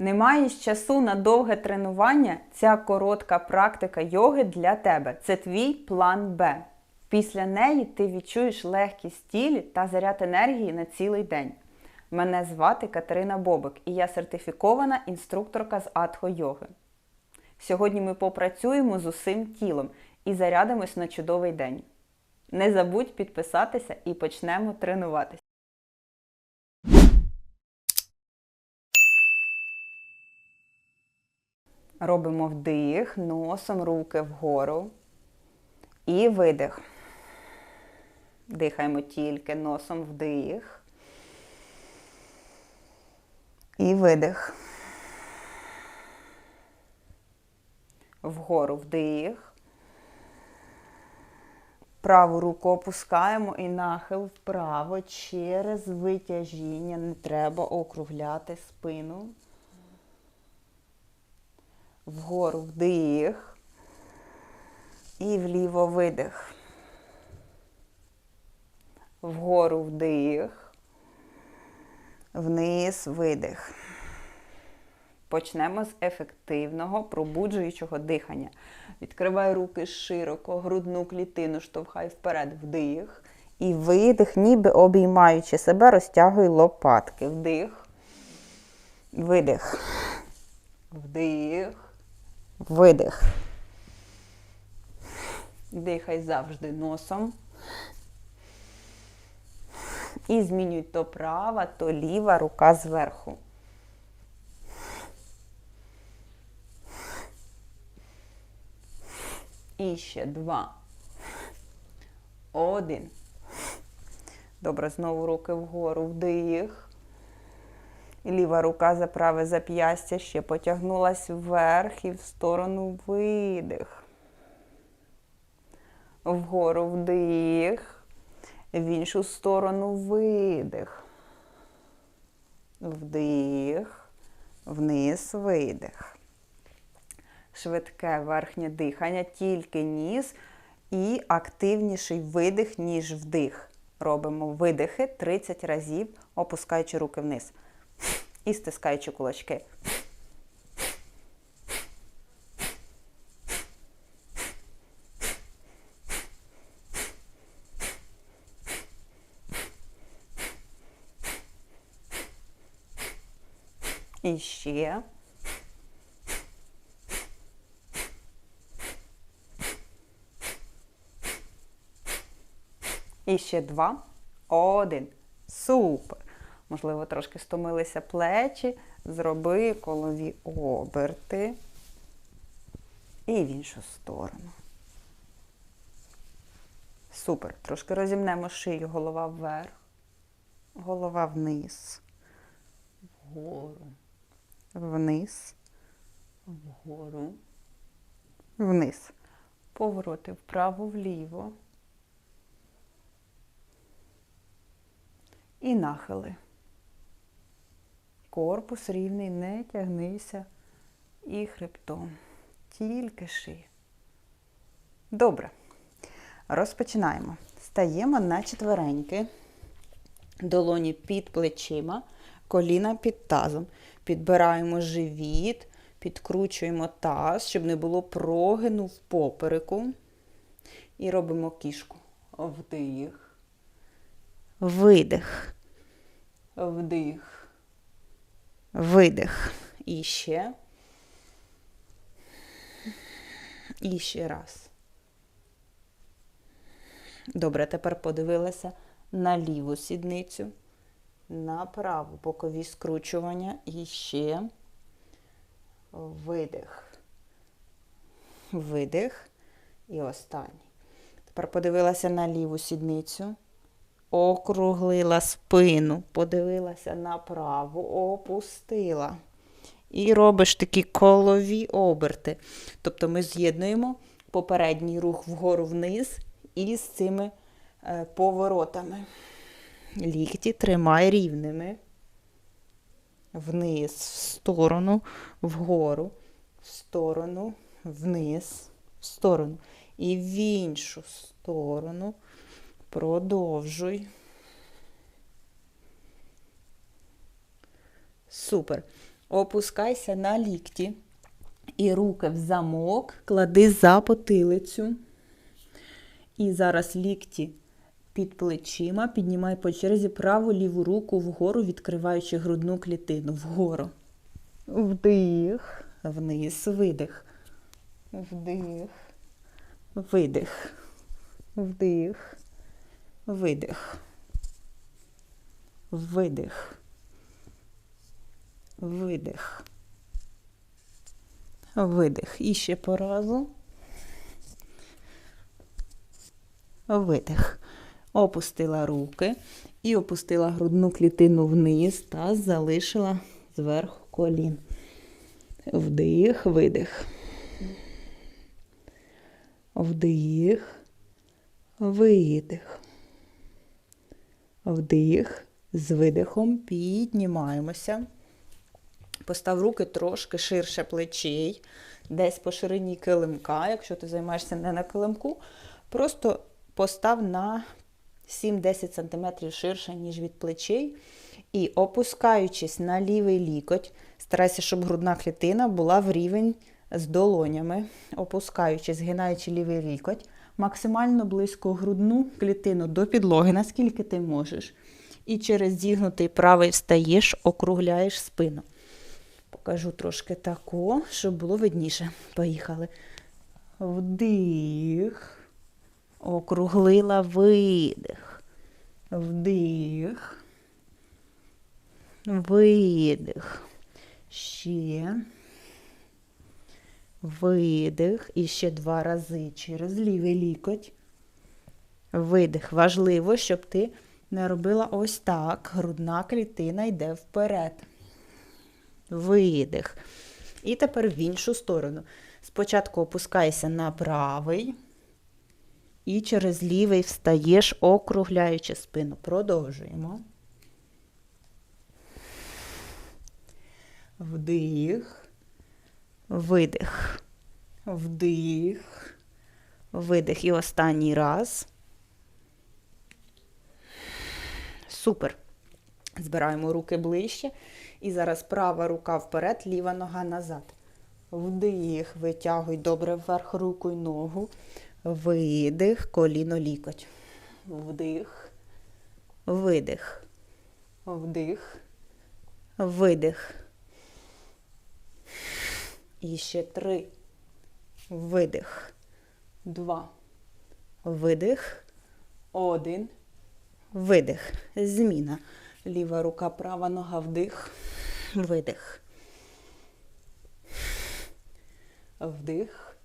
Немає часу на довге тренування. Ця коротка практика йоги для тебе. Це твій план Б. Після неї ти відчуєш легкість тілі та заряд енергії на цілий день. Мене звати Катерина Бобик і я сертифікована інструкторка з атхо-йоги. Сьогодні ми попрацюємо з усім тілом і зарядимось на чудовий день. Не забудь підписатися і почнемо тренуватися. Робимо вдих, носом руки вгору. І видих. Дихаємо тільки носом вдих. І видих. Вгору вдих. Праву руку опускаємо і нахил вправо через витяжіння. Не треба округляти спину. Вгору вдих. І вліво видих. Вгору вдих. Вниз видих. Почнемо з ефективного пробуджуючого дихання. Відкривай руки широко, грудну клітину, штовхай вперед, вдих. І видих, ніби обіймаючи себе, розтягуй лопатки. Вдих. Видих. Вдих. Видих. Дихай завжди носом. І змінюй то права, то ліва рука зверху. І ще два. Один. Добре, знову руки вгору. Вдих. Ліва рука за праве зап'ястя ще потягнулась вверх і в сторону видих. Вгору вдих. В іншу сторону видих. Вдих. Вниз видих. Швидке верхнє дихання, тільки ніс і активніший видих, ніж вдих. Робимо видихи 30 разів, опускаючи руки вниз. І стискаючи кулачки. І ще. І ще два. Один. Супер. Можливо, трошки стомилися плечі. Зроби колові оберти. І в іншу сторону. Супер. Трошки розімнемо шию, голова вверх. Голова вниз. Вгору. Вниз. Вгору. Вниз. Повороти вправо-вліво. І нахили. Корпус рівний, не тягнися і хребтом. Тільки шия. Добре. Розпочинаємо. Стаємо на четвереньки. Долоні під плечима, коліна під тазом. Підбираємо живіт, підкручуємо таз, щоб не було прогину в попереку. І робимо кішку. Вдих. Видих. Вдих. Видих. І ще. І ще раз. Добре, тепер подивилася на ліву сідницю, на праву бокові скручування і ще видих. Видих. І останній. Тепер подивилася на ліву сідницю округлила спину, подивилася направо, опустила. І робиш такі колові оберти. Тобто ми з'єднуємо попередній рух вгору вниз із цими е, поворотами. Лікті тримай рівними. Вниз, в сторону, вгору, в сторону, вниз, в сторону. І в іншу сторону. Продовжуй. Супер. Опускайся на лікті. І руки в замок, клади за потилицю. І зараз лікті під плечима, піднімай по черзі праву ліву руку вгору, відкриваючи грудну клітину. Вгору. Вдих, вниз, видих. Вдих, видих. Вдих, видих. Видих. Видих. Видих. І ще по разу. Видих. Опустила руки і опустила грудну клітину вниз та залишила зверху колін. Вдих, видих. Вдих, видих. Вдих. З видихом піднімаємося. Постав руки трошки ширше плечей, десь по ширині килимка, якщо ти займаєшся не на килимку, просто постав на 7-10 см ширше, ніж від плечей. І опускаючись на лівий лікоть, старайся, щоб грудна клітина була в рівень з долонями. Опускаючись, згинаючи лівий лікоть, максимально близько грудну клітину до підлоги, наскільки ти можеш. І через зігнутий правий встаєш, округляєш спину. Покажу трошки тако, щоб було видніше. Поїхали. Вдих. Округлила видих. Вдих. Видих. Ще. Видих. І ще два рази через лівий лікоть. Видих. Важливо, щоб ти не робила ось так. Грудна клітина йде вперед. Видих. І тепер в іншу сторону. Спочатку опускайся на правий. І через лівий встаєш, округляючи спину. Продовжуємо. Вдих. Видих. Вдих. Видих. І останній раз. Супер. Збираємо руки ближче. І зараз права рука вперед, ліва нога назад. Вдих, витягуй добре вверх руку й ногу. Видих, коліно лікоть. Вдих, видих. Вдих, видих. І ще три. Видих. Два. Видих. Один. Видих. Зміна. Ліва рука, права нога, вдих, видих. Вдих,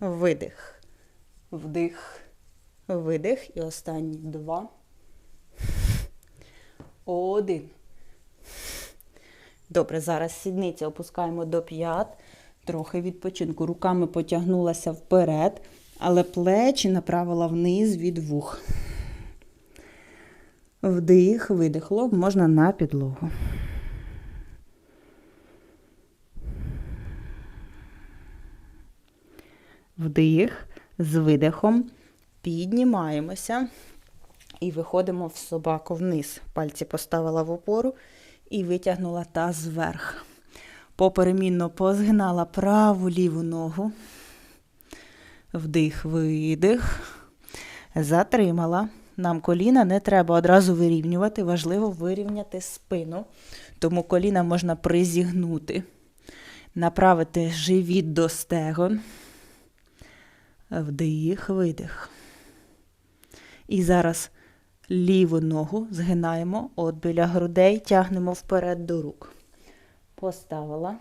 видих. Вдих, видих. І останні два. Один. Добре, зараз сідниці опускаємо до п'ят. Трохи відпочинку. Руками потягнулася вперед, але плечі направила вниз від вух. Вдих, видих, лоб можна на підлогу. Вдих, з видихом піднімаємося і виходимо в собаку вниз. Пальці поставила в опору і витягнула таз вверх. Поперемінно позгинала праву ліву ногу. Вдих, видих. Затримала. Нам коліна не треба одразу вирівнювати, важливо вирівняти спину, тому коліна можна призігнути, направити живіт до стегон. Вдих, видих. І зараз ліву ногу згинаємо от біля грудей, тягнемо вперед до рук. Поставила.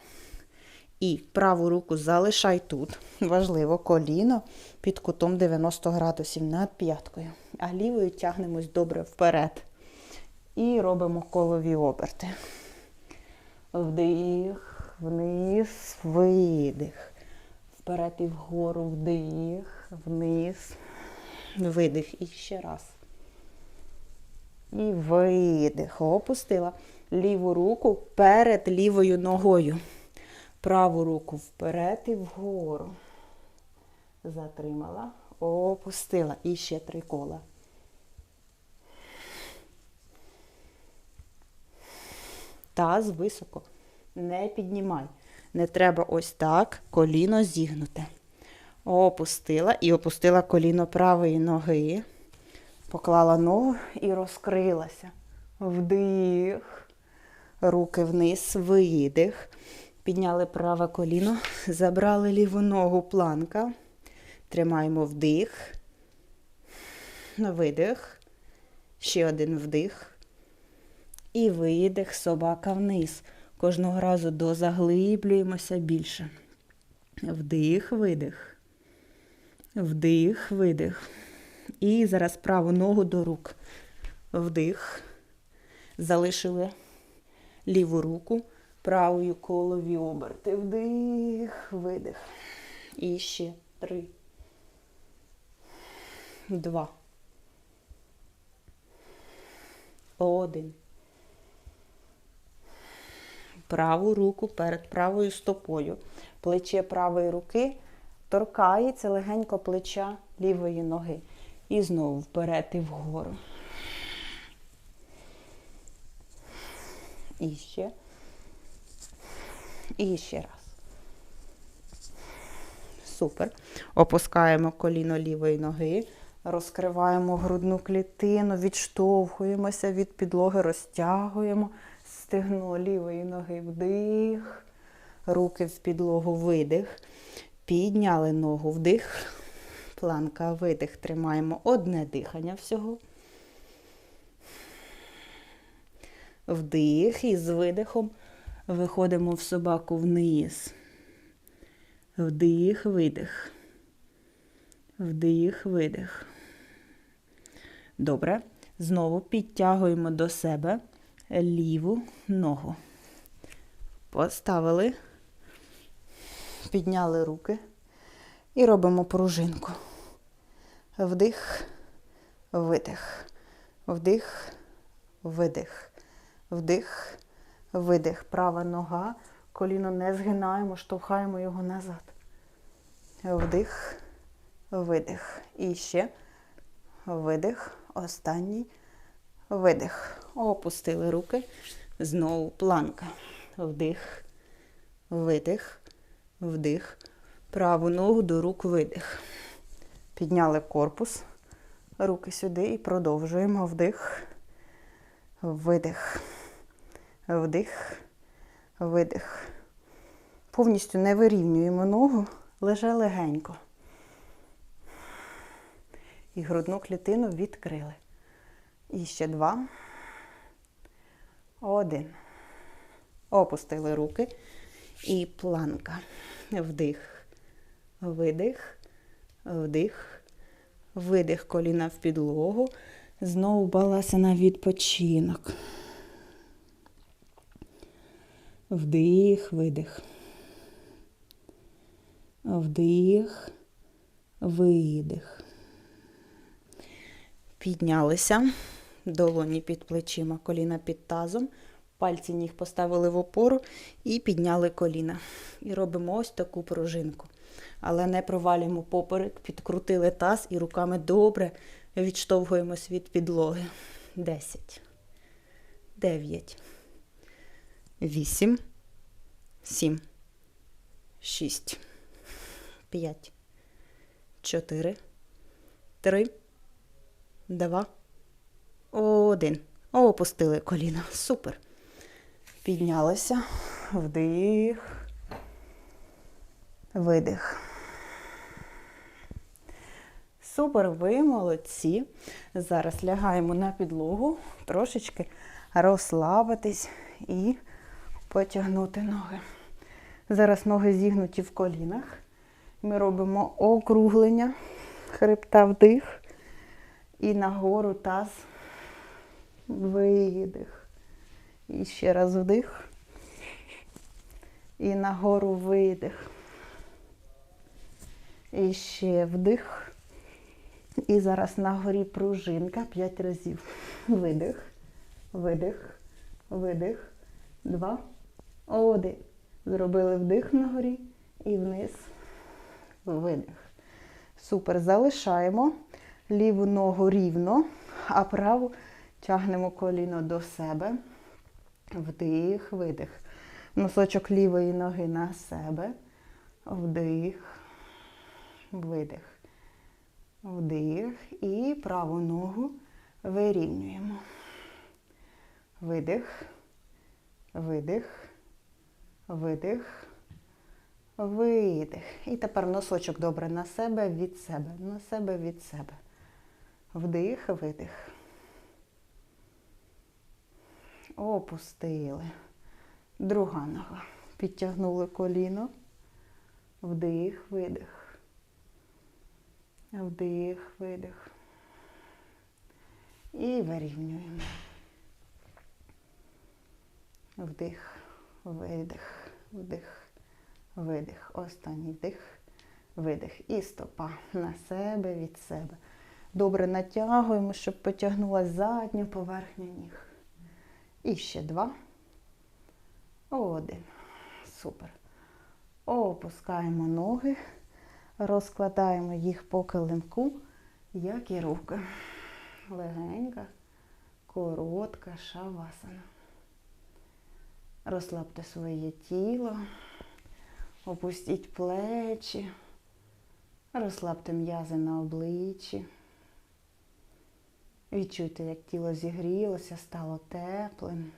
І праву руку залишай тут. Важливо коліно під кутом 90 градусів над п'яткою. А лівою тягнемось добре вперед. І робимо колові оберти. Вдих, вниз, видих. Вперед і вгору вдих, вниз, видих. І ще раз. І видих. Опустила ліву руку перед лівою ногою. Праву руку вперед і вгору. Затримала, опустила. І ще три кола. Таз високо. Не піднімай. Не треба ось так коліно зігнуте. Опустила і опустила коліно правої ноги. Поклала ногу і розкрилася. Вдих. Руки вниз, видих. Підняли праве коліно, забрали ліву ногу планка. Тримаємо вдих. Видих. Ще один вдих. І видих, собака вниз. Кожного разу дозаглиблюємося більше. Вдих, видих. Вдих, видих. І зараз праву ногу до рук. Вдих. Залишили ліву руку, правою колові оберти. Вдих, видих. І ще три. Два. Один. Праву руку перед правою стопою. Плече правої руки торкається легенько плеча лівої ноги. І знову вперед і вгору. І ще. І ще раз. Супер. Опускаємо коліно лівої ноги, розкриваємо грудну клітину, відштовхуємося від підлоги, розтягуємо стегно лівої ноги вдих, руки в підлогу видих. Підняли ногу вдих, планка видих. Тримаємо одне дихання всього. Вдих і з видихом виходимо в собаку вниз. Вдих, видих. Вдих, видих. Добре. Знову підтягуємо до себе ліву ногу. Поставили, підняли руки і робимо пружинку. Вдих, видих. Вдих, видих. Вдих, видих. Права нога. Коліно не згинаємо, штовхаємо його назад. Вдих, видих. І ще видих. Останній видих. Опустили руки. Знову планка. Вдих, видих, вдих. Праву ногу до рук видих. Підняли корпус. Руки сюди і продовжуємо. Вдих, видих. Вдих, видих. Повністю не вирівнюємо ногу, лише легенько. І грудну клітину відкрили. І ще два. Один. Опустили руки. І планка. Вдих. Видих. Вдих. Видих коліна в підлогу. Знову балася на відпочинок. Вдих, видих. Вдих, видих. Піднялися. Долоні під плечима, коліна під тазом. Пальці ніг поставили в опору і підняли коліна. І робимо ось таку пружинку. Але не провалюємо поперек, підкрутили таз і руками добре відштовхуємось від підлоги. Десять. Дев'ять. Вісім. Сім. Шість. П'ять. Чотири. Три. Два. Один. Опустили коліна. Супер. Піднялися. Вдих. Видих. Супер, ви молодці. Зараз лягаємо на підлогу, трошечки розслабитись і потягнути ноги. Зараз ноги зігнуті в колінах. Ми робимо округлення, хребта вдих. І нагору таз. Видих. І ще раз вдих. І нагору видих. І ще вдих. І зараз на горі пружинка 5 разів. Видих, видих, видих. Два. Один. Зробили вдих на горі і вниз. Видих. Супер. Залишаємо ліву ногу рівно, а праву тягнемо коліно до себе. Вдих, видих. Носочок лівої ноги на себе. Вдих. Видих. Вдих. І праву ногу вирівнюємо. Видих. Видих. Видих. Видих. І тепер носочок добре на себе, від себе. На себе, від себе. Вдих, видих. Опустили. Друга нога. Підтягнули коліно. Вдих, видих. Вдих, видих. І вирівнюємо. Вдих, видих, вдих, видих. Останній вдих, видих. І стопа на себе, від себе. Добре натягуємо, щоб потягнулася задня поверхня ніг. І ще два. Один. Супер. Опускаємо ноги, розкладаємо їх по килимку, як і руки. Легенька, коротка шавасана. Розслабте своє тіло, опустіть плечі, розслабте м'язи на обличчі. Відчуйте, як тіло зігрілося, стало теплим.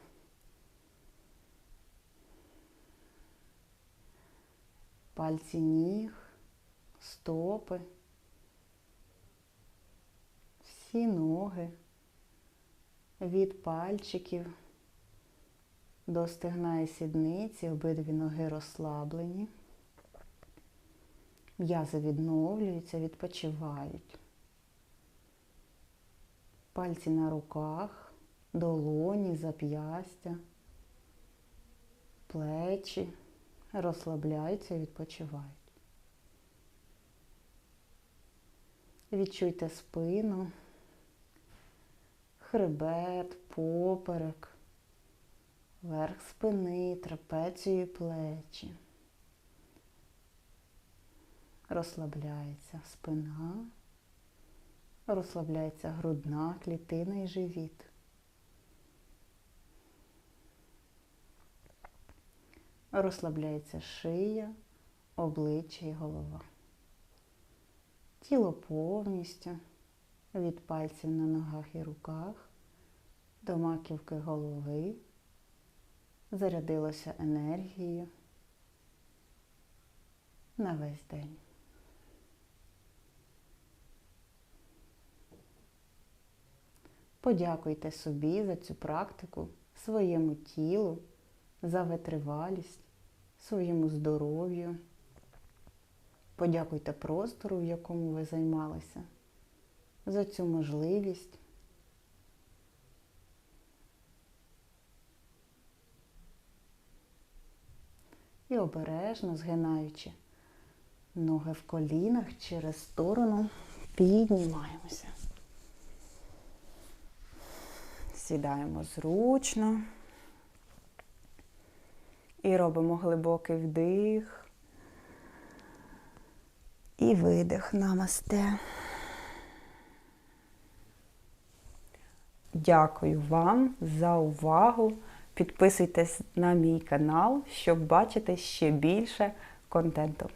Пальці ніг, стопи, всі ноги від пальчиків до стегна і сідниці, обидві ноги розслаблені. М'язи відновлюються, відпочивають. Пальці на руках, долоні, зап'ястя, плечі розслабляються і відпочивають. Відчуйте спину, хребет, поперек, верх спини, трапецію плечі. Розслабляється спина, розслабляється грудна клітина і живіт. Розслабляється шия, обличчя і голова. Тіло повністю від пальців на ногах і руках до маківки голови зарядилося енергією на весь день. Подякуйте собі за цю практику, своєму тілу, за витривалість, своєму здоров'ю. Подякуйте простору, в якому ви займалися, за цю можливість. І обережно згинаючи ноги в колінах через сторону, піднімаємося. Сідаємо зручно і робимо глибокий вдих і видих. Намасте. Дякую вам за увагу. Підписуйтесь на мій канал, щоб бачити ще більше контенту.